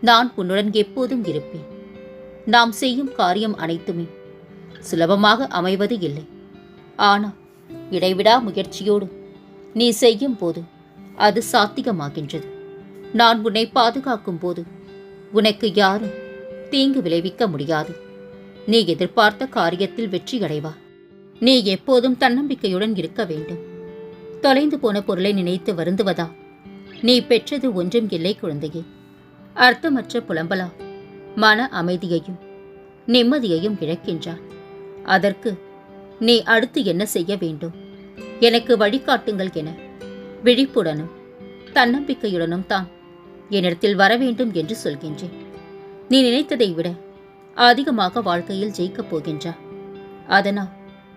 நான் உன்னுடன் எப்போதும் இருப்பேன். நாம் செய்யும் காரியம் அனைத்துமே சுலபமாக அமைவது இல்லை. ஆனால் இடைவிடா முயற்சியோடு நீ செய்யும் போது அது சாத்தியமாகின்றது. நான் உன்னை பாதுகாக்கும் போது உனக்கு யாரும் தீங்கு விளைவிக்க முடியாது. நீ எதிர்பார்த்த காரியத்தில் வெற்றி அடைவா. நீ எப்போதும் தன்னம்பிக்கையுடன் இருக்க வேண்டும். தொலைந்து போன பொருளை நினைத்து வருந்துவதா? நீ பெற்றது ஒன்றும் இல்லை குழந்தையே. அர்த்தமற்ற புலம்பலா? மன அமைதியையும் நிம்மதியையும் இழக்கின்றான். அதற்கு நீ அடுத்து என்ன செய்ய வேண்டும்? எனக்கு வழிகாட்டுங்கள் என விழிப்புடனும் தன்னம்பிக்கையுடனும் தான் என்னிடத்தில் வர வேண்டும் என்று சொல்கின்றேன். நீ நினைத்ததை விட அதிகமாக வாழ்க்கையில் ஜெயிக்கப் போகின்றா. அதனால்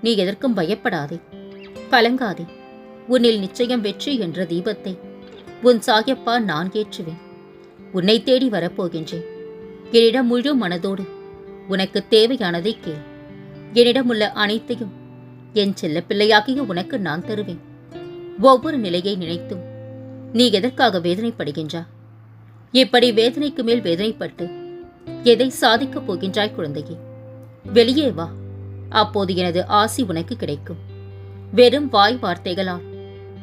நீ எதற்கும் பயப்படாதே. கலங்காதே. உன்னில் நிச்சயம் வெற்றி என்ற தீபத்தை உன் சாயப்பா நான் ஏற்றுவேன். உன்னை தேடி வரப்போகின்றேன். என்னிடம் முழு மனதோடு உனக்கு தேவையானதை கேள். என்னிடம் உள்ள அனைத்தையும் என் செல்ல பிள்ளையாகிய உனக்கு நான் தருவேன். ஒவ்வொரு நிலையை நினைத்தும் நீ எதற்காக வேதனைப்படுகின்றா? இப்படி வேதனைக்கு மேல் வேதனைப்பட்டு எதை சாதிக்கப் போகின்றாய் குழந்தையே? வெளியே வா. அப்போது எனது ஆசி உனக்கு கிடைக்கும். வெறும் வாய் வார்த்தைகளால்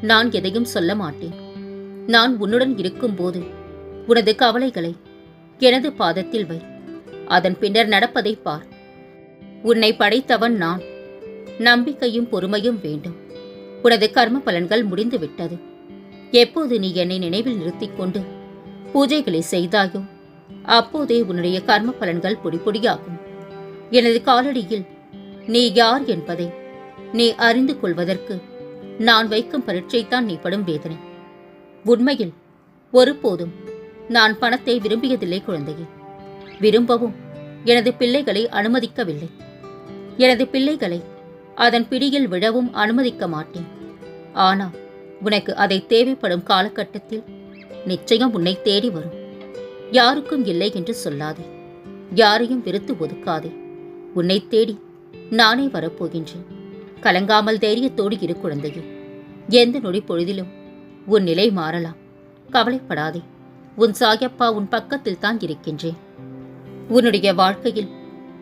நான் எதையும் சொல்ல மாட்டேன். நான் உன்னுடன் இருக்கும்போது உனது கவலைகளை எனது பாதத்தில் வை. அதன் பின்னர் நடப்பதை பார். உன்னை படைத்தவன் நான். நம்பிக்கையும் பொறுமையும் வேண்டும். உனது கர்ம பலன்கள் முடிந்துவிட்டது. எப்போது நீ என்னை நினைவில் நிறுத்திக் கொண்டு பூஜைகளை செய்தாயோ அப்போதே உன்னுடைய கர்ம பலன்கள் பொடிபொடியாகும். எனது காலடியில் நீ யார் என்பதை நீ அறிந்து கொள்வதற்கு நான் வைக்கும் பரீட்சைத்தான் நீ படும் வேதனை. உண்மையில் ஒருபோதும் நான் பணத்தை விரும்பியதில்லை குழந்தையே. விரும்பவும் எனது பிள்ளைகளை அனுமதிக்கவில்லை. எனது பிள்ளைகளை அதன் பிடியில் விழவும் அனுமதிக்க மாட்டேன். ஆனால் உனக்கு அதை தேவைப்படும் காலகட்டத்தில் நிச்சயம் உன்னை தேடி வரும். யாருக்கும் இல்லை என்று சொல்லாதே. யாரையும் வெறுத்து ஒதுக்காதே. உன்னை தேடி நானே வரப்போகின்றேன். கலங்காமல் தைரியத்தோடு இரு குழந்தையே. எந்த நொடி பொழுதிலும் உன் நிலை மாறலாம். கவலைப்படாதே. உன் சாயப்பா உன் பக்கத்தில் தான் இருக்கின்றேன். உன்னுடைய வாழ்க்கையில்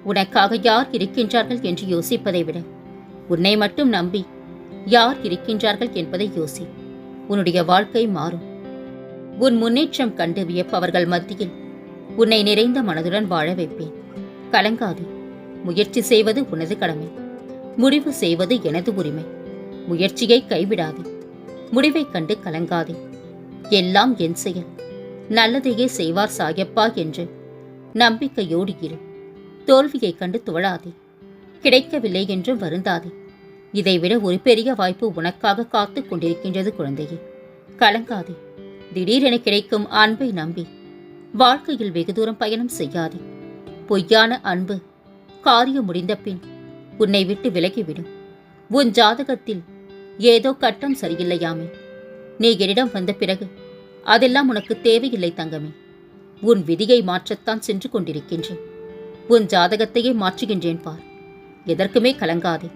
உனக்காக யார் இருக்கின்றார்கள் என்று யோசிப்பதை விட உன்னை மட்டும் நம்பி யார் இருக்கின்றார்கள் என்பதை யோசி. உன்னுடைய வாழ்க்கை மாறும். உன் முன்னேற்றம் கண்டு வியப்பவர்கள் மத்தியில் உன்னை நிறைந்த மனதுடன் வாழ வைப்பேன். கலங்காது. முயற்சி செய்வது உனது கடமை. முடிவு செய்வது எனது உரிமை. முயற்சியை கைவிடாதே. முடிவைக் கண்டு கலங்காதே. எல்லாம் என் செயல். நல்லதையே செய்வார் சாயப்பா என்று. நம்பிக்கையோடு இரு. தோல்வியைக் கண்டு துவழாதே. கிடைக்கவில்லை என்றும் வருந்தாதே. இதைவிட ஒரு பெரிய வாய்ப்பு உனக்காக காத்துக் கொண்டிருக்கின்றது குழந்தையே. கலங்காதே. திடீரென கிடைக்கும் அன்பை நம்பி. வாழ்க்கையில் வெகு தூரம் பயணம் செய்யாதே. பொய்யான அன்பு. காரியம் முடிந்த பின் உன்னை விட்டு விலகிவிடும். உன் ஜாதகத்தில் ஏதோ கட்டம் சரியில்லையாமே. நீ என்னிடம் வந்த பிறகு அதெல்லாம் உனக்கு தேவையில்லை தங்கமே. உன் விதியை மாற்றத்தான் சென்று கொண்டிருக்கின்றேன். உன் ஜாதகத்தையே மாற்றுகின்றேன் பார். எதற்குமே கலங்காதே.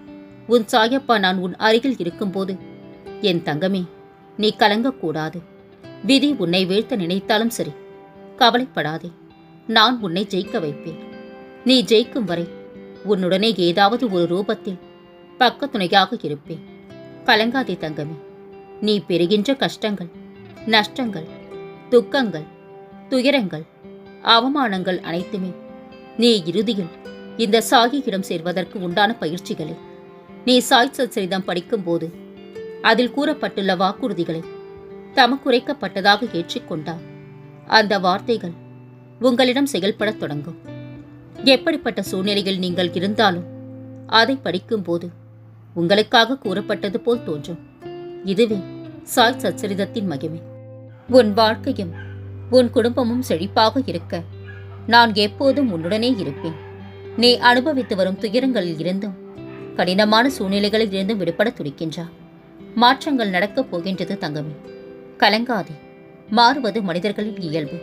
உன் சாயப்பா நான் உன் அருகில் இருக்கும்போது என் தங்கமே நீ கலங்கக்கூடாது. விதி உன்னை வீழ்த்த நினைத்தாலும் சரி கவலைப்படாதே. நான் உன்னை ஜெயிக்க வைப்பேன். நீ ஜெயிக்கும் வரை உன்னுடனே ஏதாவது ஒரு ரூபத்தில் பக்கத்துணையாக இருப்பேன். கலங்காதே தங்கமே. நீ பெறுகின்ற கஷ்டங்கள் நஷ்டங்கள் துக்கங்கள் துயரங்கள் அவமானங்கள் அனைத்துமே நீ இறுதியில் இந்த சாகியிடம் சேர்வதற்கு உண்டான பயிற்சிகளை. நீ சாய் சச்சரிதம் படிக்கும்போது அதில் கூறப்பட்டுள்ள வாக்குறுதிகளை தமக்குரைக்கப்பட்டதாக ஏற்றுக்கொண்டால் அந்த வார்த்தைகள் உங்களிடம் செயல்படத் தொடங்கும். எப்படிப்பட்ட சூழ்நிலையில் நீங்கள் இருந்தாலும் அதை படிக்கும்போது உங்களுக்காக கூறப்பட்டது போல் தோன்றும். இதுவே சாய் சச்சரிதத்தின் மகிமை. உன் வாழ்க்கையும் உன் குடும்பமும் செழிப்பாக இருக்க. நான் எப்போதும் உன்னுடனே இருப்பேன். நீ அனுபவித்து வரும் துயரங்களில் இருந்தும் கடினமான சூழ்நிலைகளில் இருந்தும் விடுபட துடிக்கின்றா. மாற்றங்கள் நடக்கப் போகின்றது தங்கமே. கலங்காதே. மாறுவது மனிதர்களின் இயல்பு.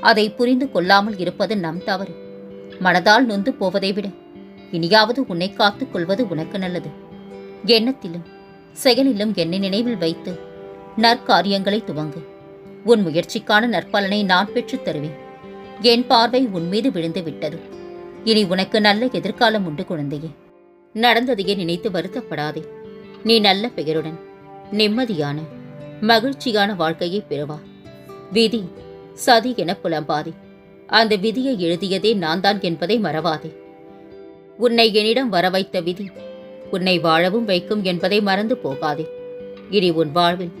அதை புரிந்து கொள்ளாமல் இருப்பது நம் தவறு. மனதால் நொந்து போவதை விட இனியாவது உன்னை காத்துக் கொள்வது உனக்கு நல்லது. எண்ணத்திலும் செயலிலும் என்னை நினைவில் வைத்து நற்காரியங்களை துவங்கு. உன் முயற்சிக்கான நற்பலனை நான் பெற்றுத் தருவேன். என் பார்வை உன் மீது விழுந்து விட்டது. இனி உனக்கு நல்ல எதிர்காலம் உண்டு குழந்தையே. நடந்ததையே நினைத்து வருத்தப்படாதே. நீ நல்ல பெயருடன் நிம்மதியான மகிழ்ச்சியான வாழ்க்கையை பெறுவா. விதி சதி என புலம்பாதே. அந்த விதியை எழுதியதே நான் தான் என்பதை மறவாதே. உன்னை என்னிடம் வர வைத்த விதி உன்னை வாழவும் வைக்கும் என்பதை மறந்து போகாதே. இனி உன் வாழ்வில்